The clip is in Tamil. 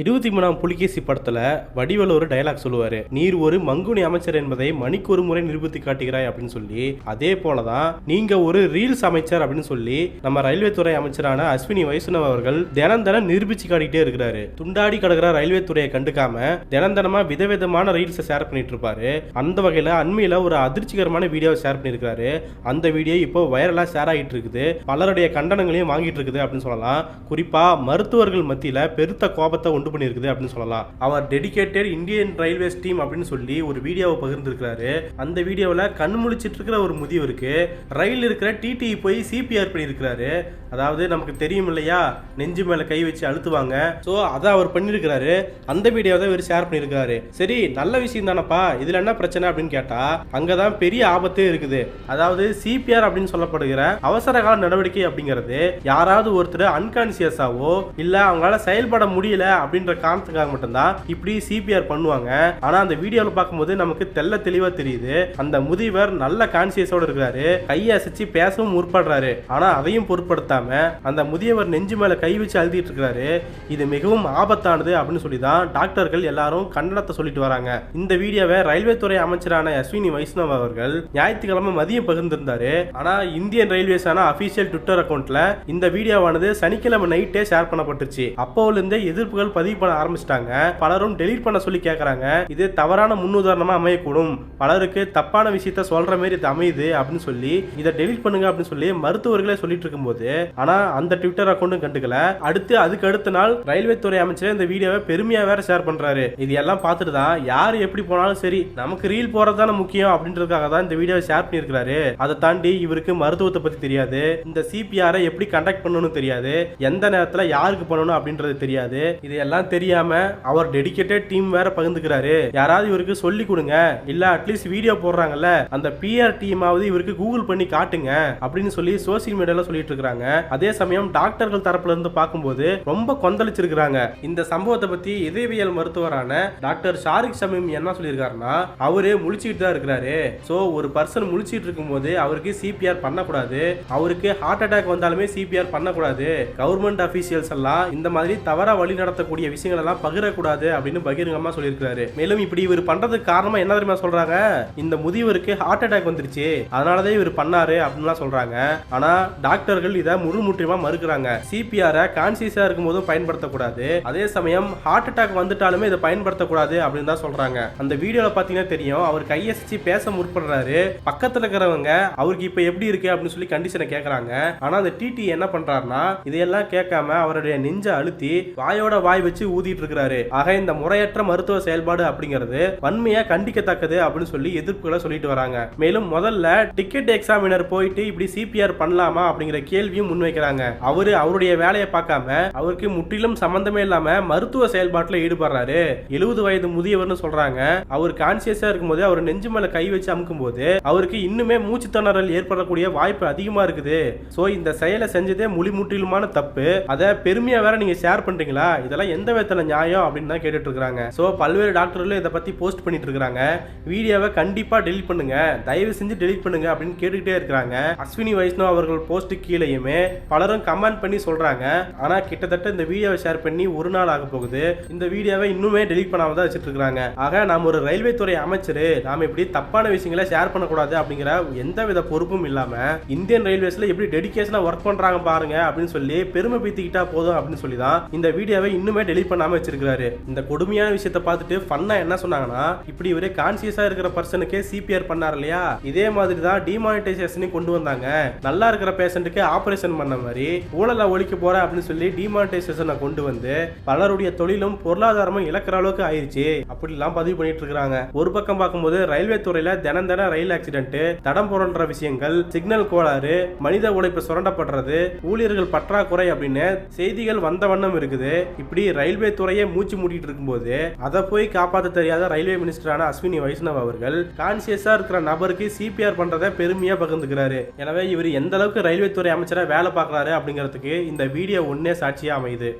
இருபத்தி மூணாம் புலிகேசி படத்துல வடிவல் ஒரு டயலாக் சொல்லுவாரு. நீர் ஒரு மங்குனி அமைச்சர் என்பதை மணிக்கு ஒரு முறை நிரூபித்து காட்டுகிறாய் அப்படின்னு சொல்லி. அதே போலதான் நீங்க ஒரு ரீல்ஸ் அமைச்சர் அப்படின்னு சொல்லி நம்ம ரயில்வே துறை அமைச்சரான அஸ்வினி வைஷ்ணவ் அவர்கள் தினம் தினம் நிரூபிச்சு காட்டிக்கிட்டே இருக்கிறாரு. துண்டாடி கிடக்கிற ரயில்வே துறையை கண்டுக்காம தினம் தினமா விதவிதமான ரீல்ஸை ஷேர் பண்ணிட்டு இருப்பாரு. அந்த வகையில அண்மையில ஒரு அதிர்ச்சிகரமான வீடியோவை ஷேர் பண்ணியிருக்காரு அந்த வீடியோ இப்போ வைரலா ஷேர் ஆகிட்டு இருக்குது. பலருடைய கண்டனங்களையும் வாங்கிட்டு இருக்குது அப்படின்னு சொல்லலாம். குறிப்பா மருத்துவர்கள் மத்தியில பெருத்த கோபத்தை உண்டு பண்ணியிருக்குது அப்படின்னு சொல்லலாம். அவர் டெடிகேட்டட் இந்தியன் ரயில்வேஸ் டீம் அப்படின்னு சொல்லி ஒரு வீடியோவை பகிர்ந்திருக்கிறாரு. அந்த வீடியோவில் கண் முழிச்சிட்டு இருக்கிற ஒரு முதியவருக்கு ரயில் இருக்கிற டிடி போய் சிபிஆர் பண்ணியிருக்கிறாரு. அதாவது நமக்கு தெரியும் இல்லையா? நெஞ்சு மேலே கை வச்சு அழுத்துவாங்க. ஸோ அதை அவர் பண்ணியிருக்கிறாரு. அந்த வீடியோவை தான் இவர் ஷேர் பண்ணியிருக்கிறாரு. சரி நல்ல விஷயம் தானப்பா? இதில் என்ன பிரச்சனை அப்படின்னு கேட்டால் அங்கே தான் பெரிய ஆபத்தே இருக்குது. அதாவது சிபிஆர் அப்படின்னு சொல்லப்படுகிற அவசர கால நடவடிக்கை அப்படிங்கிறது யாராவது ஒருத்தர் அன்கான்சியஸாவோ இல்லை அவங்களால செயல்பட முடியல அப்படின்ற காரணத்துக்காக மட்டும்தான் இப்படி சிபிஆர் பண்ணுவாங்க. ஆனா அந்த வீடியோல பார்க்கும்போது நமக்கு தெல்ல தெளிவா தெரியுது. அந்த முதியவர் நல்ல கான்சியஸோட இருக்கிறாரு. கையை அசைச்சு பேசவும் முற்படுறாரு. ஆனா அதையும் பொருட்படுத்தாம அந்த முதியவர் நெஞ்சு மேல கை வச்சு அழுதிட்டு இருக்கிறாரு. இது மிகவும் ஆபத்தானது அப்படின்னு சொல்லி தான் டாக்டர்கள் எல்லாரும் கண்டனத்தை சொல்லிட்டு வராங்க. இந்த வீடியோவை ரயில்வே துறை அமைச்சரான அஸ்வினி வைஷ்ணவ் அவர்கள் ஞாயிற்றுக்கிழமை மதியம் பகிர்ந்திருந்தாரு. ஆனா இந்தியன் ரயில்வேஸான அபிஷியல் ட்விட்டர் அக்கௌண்ட்ல இந்த வீடியோவானது சனிக்கிழமை நைட்டே ஷேர் பண்ணப்பட்டுச்சு அப்போல இருந்தே எதிர்ப்புகள் பதிவு பண்ண ஆரம்பிச்சிட்டாங்க. பலரும் டெலீட் பண்ண சொல்லி கேட்குறாங்க இது தவறான முன்னுதாரணமா அமையக்கூடும். பலருக்கு தப்பான விஷயத்த சொல்ற மாதிரி இது அமையுது அப்படின்னு சொல்லி இதை டெலீட் பண்ணுங்க அப்படின்னு சொல்லி மருத்துவர்களே சொல்லிட்டு இருக்கும்போது ஆனா அந்த ட்விட்டர் அக்கௌண்ட்டும் கண்டுக்கல. அடுத்து அதுக்கு அடுத்த நாள் ரயில்வே துறை அமைச்சர் இந்த வீடியோவை பெருமையா வேற ஷேர் பண்றாரு. இது எல்லாம் பார்த்துட்டு தான் யார் எப்படி போனாலும் சரி நமக்கு ரீல் போறது தானே முக்கியம் அப்படின்றதுக்காக தான் இந்த வீடியோவை ஷேர் பண்ணியிருக்காரு அதை தாண்டி இவருக்கு மருத்துவத்தை பத்தி தெரியாது. இந்த சிபிஆரை எப்படி கண்டக்ட் பண்ணணும்னு தெரியாது. எந்த நேரத்தில் யாருக்கு பண்ணணும் அப்படின்றது தெரியாது. இது எல்லாம் தெரியாம அவர் டெடிக்கேட்டட் டீம் வேற பகிர்ந்துக்கிறாரு. யாராவது இவருக்கு சொல்லி கொடுங்க. இல்ல அட்லீஸ்ட் வீடியோ போடுறாங்கல்ல. அந்த பிஆர் டீமாவது இவருக்கு கூகுள் பண்ணி காட்டுங்க அப்படின்னு சொல்லி சோசியல் மீடியால சொல்லிட்டு இருக்காங்க அதே சமயம் டாக்டர்கள் தரப்புல இருந்து பார்க்கும்போது ரொம்ப கொந்தளிச்சிருக்கிறாங்க. இந்த சம்பவத்தை பத்தி இதயவியல் மருத்துவரான டாக்டர் ஷாரிக் ஷமீம் என்ன சொல்லியிருக்காருன்னா அவரு முழிச்சுக்கிட்டு தான் இருக்கிறாரு. சோ ஒரு பர்சன் முழிச்சிட்டு இருக்கும்போது அவருக்கு சிபிஆர் பண்ணக்கூடாது. அவருக்கு ஹார்ட் அட்டாக் வந்தாலுமே சிபிஆர் பண்ணக்கூடாது. கவர்மெண்ட் அபிஷியல்ஸ் எல்லாம் இந்த மாதிரி தவறா வழி நடத்தக்கூடிய விஷயங்கள் விஷயங்களெல்லாம் பகிரக்கூடாது அப்படின்னு பகிரங்கமாக சொல்லியிருக்கிறாரு. மேலும் இப்படி இவர் பண்ணுறதுக்கு காரணமாக என்ன தெரியுமா சொல்கிறாங்க இந்த முதியவருக்கு ஹார்ட் அட்டாக் வந்துருச்சு. அதனாலதான் இவர் பண்ணாரு அப்படின்லாம் சொல்கிறாங்க ஆனால் டாக்டர்கள் இதை முழுமுற்றியமாக மறுக்கிறாங்க. சிபிஆரை கான்சியஸாக இருக்கும் போதும் பயன்படுத்தக்கூடாது. அதே சமயம் ஹார்ட் அட்டாக் வந்துட்டாலுமே இதை பயன்படுத்தக்கூடாது அப்படின்னு தான் சொல்கிறாங்க அந்த வீடியோவில் பார்த்தீங்கன்னா தெரியும். அவர் கையசிச்சு பேச முற்படுறாரு. பக்கத்தில் இருக்கிறவங்க அவருக்கு இப்போ எப்படி இருக்கு? அப்படின்னு சொல்லி கண்டிஷனை கேட்குறாங்க ஆனால் அந்த டிடி என்ன பண்றாருன்னா இதையெல்லாம் கேட்காம அவருடைய நெஞ்சை அழுத்தி வாயோட வாய் வச்சு ஊதிட்டு இருக்கிறாரு ஆக இந்த முறையற்ற மருத்துவ செயல்பாடு அப்படிங்கிறது வன்மையா கண்டிக்கத்தக்கது அப்படின்னு சொல்லி எதிர்ப்புகளை சொல்லிட்டு வராங்க. மேலும் முதல்ல டிக்கெட் எக்ஸாமினர் போயிட்டு இப்படி சிபிஆர் பண்ணலாமா அப்படிங்கிற கேள்வியும் முன்வைக்கிறாங்க. அவரு அவருடைய வேலையை பார்க்காம அவருக்கு முற்றிலும் சம்பந்தமே இல்லாம மருத்துவ செயல்பாட்டுல ஈடுபடுறாரு. எழுபது வயது முதியவர்னு சொல்றாங்க. அவர் கான்சியஸா இருக்கும்போது அவர் நெஞ்சு மேல கை வச்சு அமுக்கும் போது அவருக்கு இன்னுமே மூச்சு திணறல் ஏற்படக்கூடிய வாய்ப்பு அதிகமா இருக்குது. சோ இந்த செயலை செஞ்சதே முழு முற்றிலுமான தப்பு. அதை பெருமையா வேற நீங்க ஷேர் பண்றீங்களா? இதெல்லாம் எந்த விதத்துல நியாயம் அப்படின்னு தான் கேட்டுட்டு ஸோ பல்வேறு டாக்டர்களும் இதை பத்தி போஸ்ட் பண்ணிட்டு இருக்காங்க வீடியோவை கண்டிப்பா டெலிட் பண்ணுங்க. தயவு செஞ்சு டெலிட் பண்ணுங்க அப்படின்னு கேட்டுக்கிட்டே இருக்கிறாங்க. அஸ்வினி வைஷ்ணவ் அவர்கள் போஸ்ட் கீழேயுமே பலரும் கமெண்ட் பண்ணி சொல்றாங்க. ஆனா கிட்டத்தட்ட இந்த வீடியோவை ஷேர் பண்ணி ஒரு நாள் ஆக போகுது. இந்த வீடியோவை இன்னுமே டெலிட் பண்ணாம தான் வச்சுட்டு இருக்காங்க ஆக நாம் ஒரு ரயில்வே துறை அமைச்சர் நாம இப்படி தப்பான விஷயங்களை ஷேர் பண்ணக்கூடாது அப்படிங்கிற எந்த வித பொறுப்பும் இல்லாம இந்தியன் ரயில்வேஸ்ல எப்படி டெடிகேஷனா ஒர்க் பண்றாங்க பாருங்க அப்படின்னு சொல்லி பெருமை பீத்திக்கிட்டா போதும் அப்படின்னு சொல்லி தான் இந்த வீடியோவை இன்னுமே டெலிட் பண்ணாம வச்சிருக்காரு இந்த கொடுமையான விஷயத்த பார்த்துட்டு ஃபன்னா என்ன சொன்னாங்கன்னா இப்படி இவரே கான்சியஸா இருக்கிற பர்சனுக்கே சிபிஆர் பண்ணார் இல்லையா? இதே மாதிரி தான் டிமானிட்டைசேஷனையும் கொண்டு வந்தாங்க. நல்லா இருக்கிற பேஷண்ட்டுக்கு ஆபரேஷன் பண்ண மாதிரி ஊழலை ஒழிக்க போற அப்படின்னு சொல்லி டிமானிட்டைசேஷனை கொண்டு வந்து பலருடைய தொழிலும் பொருளாதாரமும் இழக்கிற அளவுக்கு ஆயிடுச்சு அப்படிலாம் பதிவு பண்ணிட்டு இருக்காங்க ஒரு பக்கம் பார்க்கும்போது ரயில்வே துறையில தினம் தினம் ரயில் ஆக்சிடென்ட் தடம் புரண்ற விஷயங்கள் சிக்னல் கோளாறு மனித உழைப்பு சுரண்டப்படுறது ஊழியர்கள் பற்றாக்குறை அப்படின்னு செய்திகள் வந்த வண்ணம் இருக்குது. இப்படி ரயில்வே துறையே மூச்சு மூடிட்டு இருக்கும்போது அதை போய் காப்பாற்ற தெரியாத ரயில்வே மினிஸ்டரான அஸ்வினி வைஷ்ணவ் அவர்கள் கான்சியஸா இருக்கிற நபருக்கு சிபிஆர் பண்றதை பெருமையா பகிர்ந்துக்கிறாரு. எனவே இவர் எந்த அளவுக்கு ரயில்வே துறை அமைச்சரா வேலை பார்க்கறாரு அப்படிங்கிறதுக்கு இந்த வீடியோ ஒன்னே சாட்சியா அமையுது.